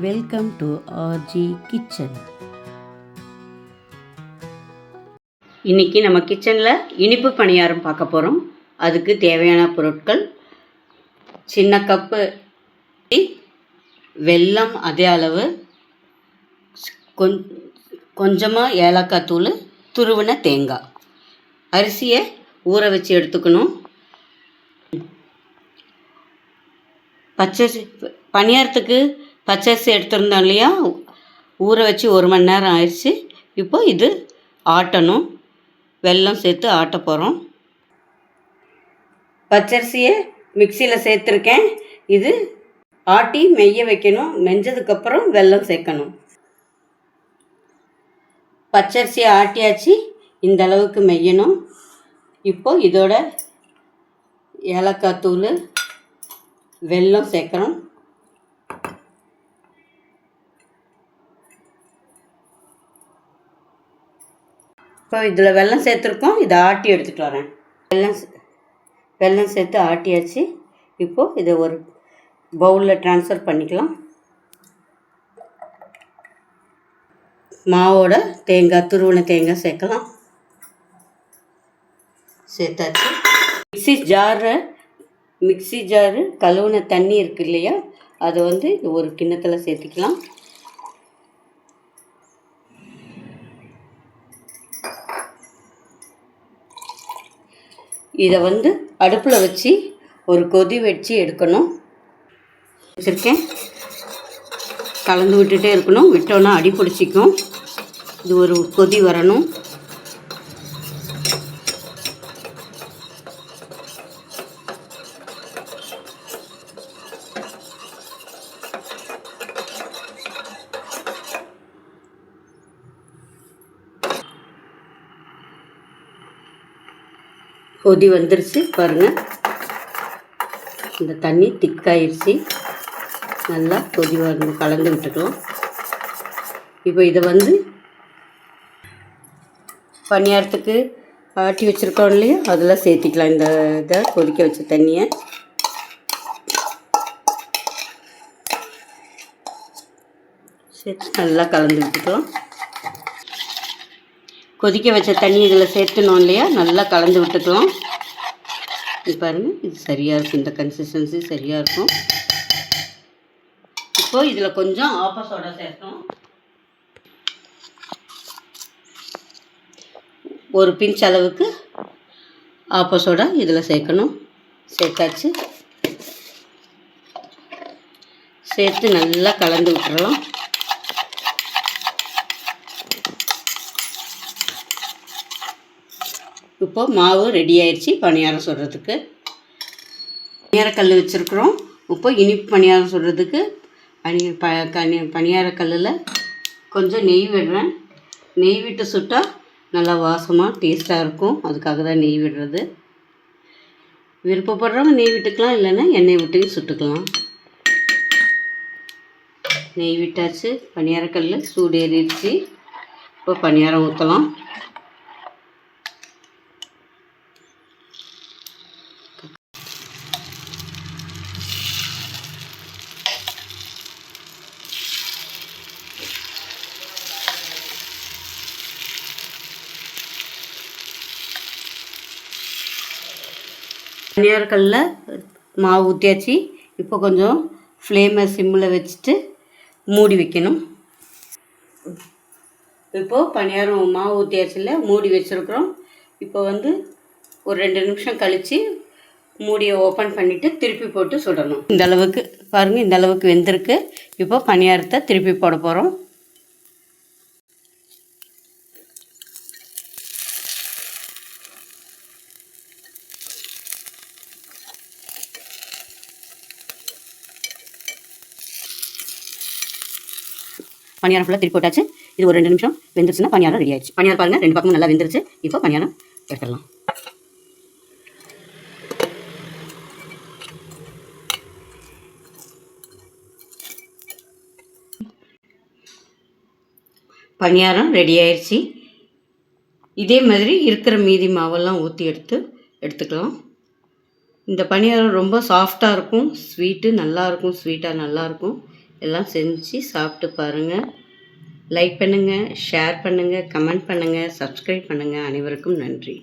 Welcome to RJ kitchen இன்றைக்கி நம்ம கிச்சனில் இனிப்பு பணியாரம் பார்க்க போகிறோம் அதுக்கு தேவையான பொருட்கள் சின்ன கப்பு வெல்லம் அதே அளவு கொஞ் கொஞ்சமாக ஏலக்காய் தூள் துருவின தேங்காய். அரிசியை ஊற வச்சு எடுத்துக்கணும். பச்சரிசி பணியாரத்துக்கு பச்சரிசி எடுத்திருந்தோம் இல்லையா? ஊற வச்சு ஒரு மணி நேரம் ஆயிடுச்சு. இப்போ இது ஆட்டணும். வெல்லம் சேர்த்து ஆட்ட போகிறோம் பச்சரிசியை மிக்சியில் சேர்த்துருக்கேன். இது ஆட்டி மெய்ய வைக்கணும். மெஞ்சதுக்கப்புறம் வெல்லம் சேர்க்கணும். பச்சரிசியை ஆட்டியாச்சு. இந்த அளவுக்கு மெய்யணும் இப்போ இதோட ஏலக்காய் தூள் வெல்லம் சேர்க்குறோம் இப்போ இதில் வெல்லம் சேர்த்துருக்கோம். இதை ஆட்டி எடுத்துகிட்டு வரேன். வெல்லம் வெல்லம் சேர்த்து ஆட்டியாச்சு. இப்போது இதை ஒரு பவுலில் ட்ரான்ஸ்ஃபர் பண்ணிக்கலாம். மாவோட தேங்காய் துருவன தேங்காய் சேர்க்கலாம். சேர்த்தாச்சு. மிக்ஸி ஜாரை மிக்ஸி ஜாரு கழுவுன தண்ணி இருக்கு இல்லையா? அதை வந்து ஒரு கிண்ணத்தில் சேர்த்துக்கலாம். இதை வந்து அடுப்பில் வச்சு ஒரு கொதி வச்சு எடுக்கணும். வச்சுருக்கேன். கலந்து விட்டுட்டே இருக்கணும். விட்டோன்னா அடி பிடிச்சிக்கும். இது ஒரு கொதி வரணும். கொதி வந்துருச்சு பாருங்கள் இந்த தண்ணி திக்காயிருச்சு. நல்லா கொதி வந்து கலந்து விட்டுக்கலாம் இப்போ இதை வந்து பணியாரத்துக்கு ஆட்டி வச்சுருக்கோம் இல்லையா? அதெல்லாம் சேர்த்திக்கலாம். இந்த இதை கொதிக்க வச்ச தண்ணியை. சேர்த்து நல்லா கலந்து விட்டுக்கலாம் கொதிக்க வச்ச தண்ணி இதில் சேர்த்துனோம் இல்லையா? நல்லா கலந்து விட்டுக்கலாம். இது பாருங்கள் இது சரியாக இருக்கும். இந்த கன்சிஸ்டன்சி சரியாக இருக்கும். இப்போ இதில் கொஞ்சம் ஆப்ப சோடா சேர்த்தோம். ஒரு பிஞ்ச் அளவுக்கு ஆப்ப சோடா இதில் சேர்க்கணும். சேர்த்தாச்சு. சேர்த்து நல்லா கலந்து விட்டுறலாம். இப்போ மாவு ரெடி ஆயிடுச்சு பணியாரம் சுடுறதுக்கு. பணியாரக்கல் வச்சுருக்குறோம். இப்போ இனிப்பு பணியாரம் சுடுறதுக்கு பனி ப கனி பணியாரக்கல்லில் கொஞ்சம் நெய் விடுறேன். நெய் விட்டு சுட்டால் நல்லா வாசமாக டேஸ்ட்டாக இருக்கும். அதுக்காக தான் நெய் விடுறது. விருப்பப்படுறவங்க நெய் விட்டுக்கலாம் இல்லைன்னா எண்ணெய் விட்டு சுட்டுக்கலாம். நெய் விட்டாச்சு. பணியாரக்கல் சூடு ஏறிடுச்சு இப்போ பணியாரம் ஊற்றலாம் பணியாரக்கல்லில் மாவு ஊற்றியாச்சு இப்போ கொஞ்சம் ஃப்ளேமை சிம்மில் வச்சுட்டு மூடி வைக்கணும். இப்போது பணியாரம் மாவு ஊற்றியாச்சில் மூடி வச்சுருக்குறோம். இப்போ வந்து ஒரு ரெண்டு நிமிஷம் கழித்து மூடியை ஓப்பன் பண்ணிவிட்டு திருப்பி போட்டு சுடணும். இந்த அளவுக்கு பாருங்கள் இந்த அளவுக்கு வெந்திருக்கு. இப்போ பணியாரத்தை திருப்பி போட போகிறோம் பணியாரம் ஃபுல்லாக திருப்பி போட்டாச்சு இது ஒரு ரெண்டு நிமிஷம் வெந்துருச்சுன்னா பணியாரம் ரெடி ஆயிடுச்சு. பணியாரம் பாருங்கள் ரெண்டு பக்கமும் நல்லா வெந்துருச்சு. இப்போ பணியாரம் எடுத்துடலாம். பணியாரம் ரெடி ஆயிடுச்சு. இதே மாதிரி இருக்கிற மீதி மாவெல்லாம் ஊற்றி எடுத்து எடுத்துக்கலாம். இந்த பணியாரம் ரொம்ப சாஃப்டாக இருக்கும் ஸ்வீட்டு நல்லாயிருக்கும் ஸ்வீட்டாக நல்லாயிருக்கும் எல்லாம் செஞ்சு சாப்பிட்டு பாருங்கள் லைக் பண்ணுங்கள் ஷேர் பண்ணுங்கள் கமெண்ட் பண்ணுங்கள் சப்ஸ்கிரைப் பண்ணுங்கள் அனைவருக்கும் நன்றி.